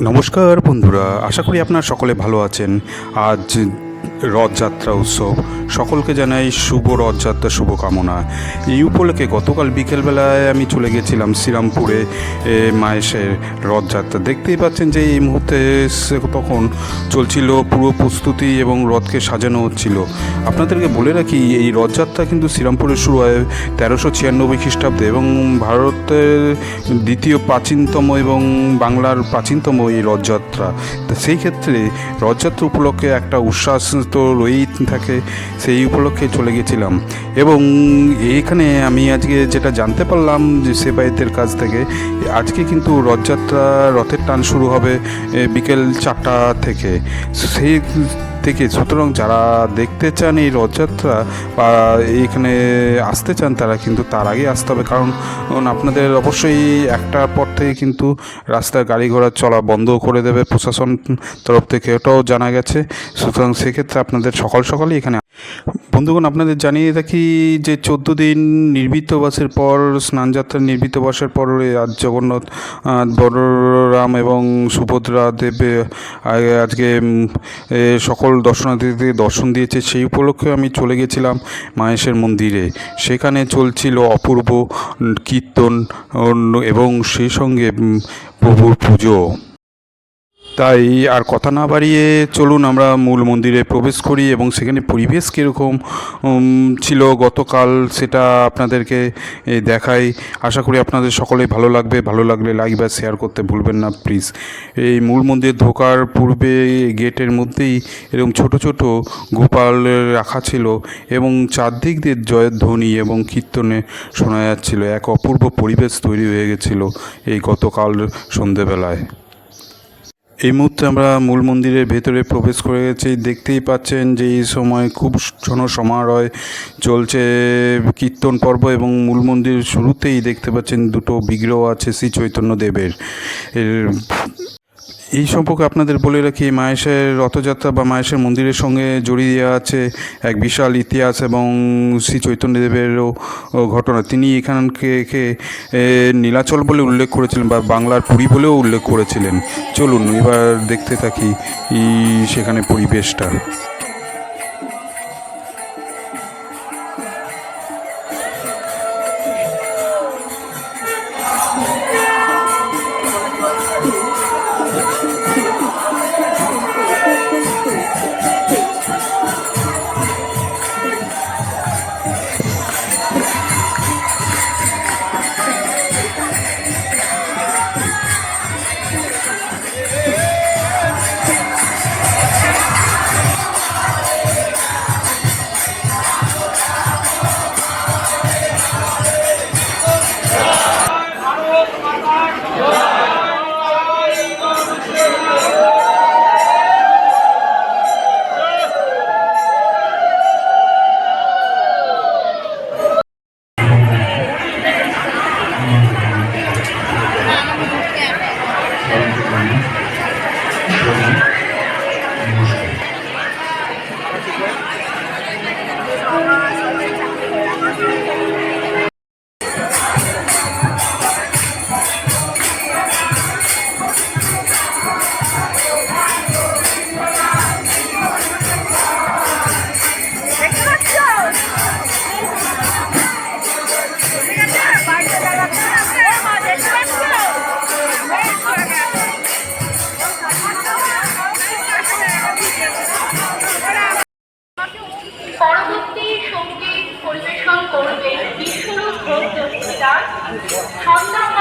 নমস্কার বন্ধুরা আশা করি আপনারা সকলে ভালো আছেন। আজ রথযাত্রা উৎসব সকলকে জানাই শুভ রথযাত্রা, শুভকামনা। এই উপলক্ষে গতকাল বিকেলবেলায় আমি চলে গেছিলাম শ্রীরামপুরে মায়েশের রথযাত্রা। দেখতেই পাচ্ছেন যে এই মুহূর্তে তখন চলছিল পুরো প্রস্তুতি এবং রথকে সাজানো হচ্ছিল। আপনাদেরকে বলে রাখি, এই রথযাত্রা কিন্তু শ্রীরামপুরে শুরু হয় তেরোশো ছিয়ানব্বই খ্রিস্টাব্দে এবং ভারতের দ্বিতীয় প্রাচীনতম এবং বাংলার প্রাচীনতম এই রথযাত্রা। তো সেই ক্ষেত্রে রথযাত্রা উপলক্ষে একটা উচ্ছ্বাস তো রয়েই থাকে। সেই উপলক্ষে চলে গেছিলাম। এবং এইখানে আমি আজকে যেটা জানতে পারলাম যে সেবাইতের কাছ থেকে, আজকে কিন্তু রথযাত্রা, রথের টান শুরু হবে বিকেল চারটা থেকে। সেই থেকে সুতরাং যারা দেখতে চান এই রথযাত্রা বা এইখানে আসতে চান তারা কিন্তু তার আগে আসতে হবে। কারণ কারণ আপনাদের অবশ্যই একটার পর থেকে কিন্তু রাস্তায় গাড়ি ঘোড়া চলা বন্ধ করে দেবে প্রশাসন তরফ থেকে। এটাও জানা গেছে। সুতরাং সেক্ষেত্রে আপনাদের সকাল সকালই এখানে বন্ধুগণ আপনাদের জানিয়ে থাকি যে চোদ্দ দিন নির্মিত বাসের পর স্নানযাত্রা নির্মিত বাসের পর আজ জগন্নাথ আহ, বলরাম এবং সুভদ্রা দেবে আজকে সকল দর্শনার্থীদের দর্শন দিয়েছে। সেই উপলক্ষে আমি চলে গেছিলাম মাহেশের মন্দিরে। সেখানে চলছিল অপূর্ব কীর্তন এবং সেই সঙ্গে প্রভুর পুজো। তাই আর কথা না বাড়িয়ে চলুন আমরা মূল মন্দিরে প্রবেশ করি এবং সেখানে পরিবেশ কীরকম ছিল গতকাল সেটা আপনাদেরকে দেখাই। আশা করি আপনাদের সকলেই ভালো লাগবে। ভালো লাগলে লাইক বা শেয়ার করতে ভুলবেন না প্লিজ এই মূল মন্দির ঢোকার পূর্বে গেটের মধ্যেই এরকম ছোট ছোট গোপাল রাখা ছিল এবং চারদিক দিয়ে জয়ের ধ্বনি এবং কীর্তনে শোনা যাচ্ছিল। এক অপূর্ব পরিবেশ তৈরি হয়ে গেছিল এই গতকাল সন্ধেবেলায়। এই মুহূর্তে আমরা মূল মন্দিরের ভেতরে প্রবেশ করে গেছি। দেখতেই পাচ্ছেন যে এই সময় খুব জন সমারোহ চলছে, কীর্তন পর্ব এবং মূল মন্দির শুরুতেই দেখতে পাচ্ছেন দুটো বিগ্রহ আছে শ্রী চৈতন্য দেবের। এর এই সম্পর্কে আপনাদের বলে রাখি, মায়েশের রথযাত্রা বা মায়েশের মন্দিরের সঙ্গে জড়িয়ে আছে এক বিশাল ইতিহাস এবং শ্রী চৈতন্যদেবেরও দেবেরও ঘটনা। তিনি এখানকে নীলাচল বলে উল্লেখ করেছিলেন বা বাংলার পুরী বলেও উল্লেখ করেছিলেন। চলুন এবার দেখতে থাকি সেখানে পরিবেশটা। সংগীত পরিবেশন